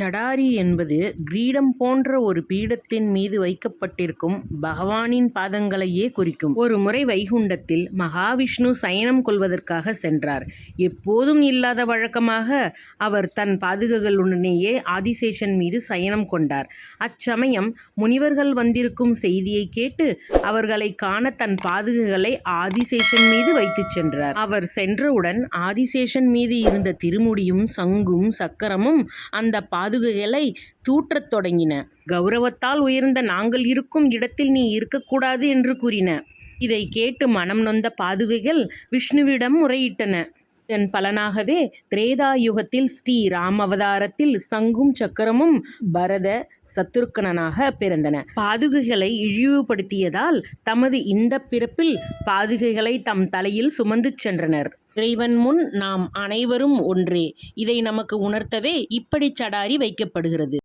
சடாரி என்பது கிரீடம் போன்ற ஒரு பீடத்தின் மீது வைக்கப்பட்டிருக்கும் பகவானின் பாதங்களையே குறிக்கும். ஒருமுறை வைகுண்டத்தில் மகாவிஷ்ணு சயனம் கொள்வதற்காக சென்றார். எப்போதும் இல்லாத வழக்கமாக அவர் தன் பாதுகைகளுடனேயே ஆதிசேஷன் மீது சயனம் கொண்டார். அச்சமயம் முனிவர்கள் வந்திருக்கும் செய்தியைக் கேட்டு அவர்களை காண தன் பாதுகைகளை ஆதிசேஷன் மீது வைத்துச் சென்றார். அவர் சென்றவுடன் ஆதிசேஷன் மீது இருந்த திருமுடியும் சங்கும் சக்கரமும் அந்த பாது பாதுகைகளை தூற்றத் தொடங்கின. கௌரவத்தால் உயர்ந்த நாங்கள் இருக்கும் இடத்தில் நீ இருக்கக்கூடாது என்று கூறின. இதை கேட்டு மனம் நொந்த பாதுகைகள் விஷ்ணுவிடம் முறையிட்டன. இதன் பலனாகவே திரேதா யுகத்தில் ஸ்ரீ ராமவதாரத்தில் சங்கும் சக்கரமும் பரத, சத்துருக்கணனாக பிறந்தன. பாதுகைகளை இழிவுபடுத்தியதால் தமது இந்த பிறப்பில் பாதுகைகளை தம் தலையில் சுமந்து சென்றனர். இறைவன் முன் நாம் அனைவரும் ஒன்றே. இதை நமக்கு உணர்த்தவே இப்படி சடாரி வைக்கப்படுகிறது.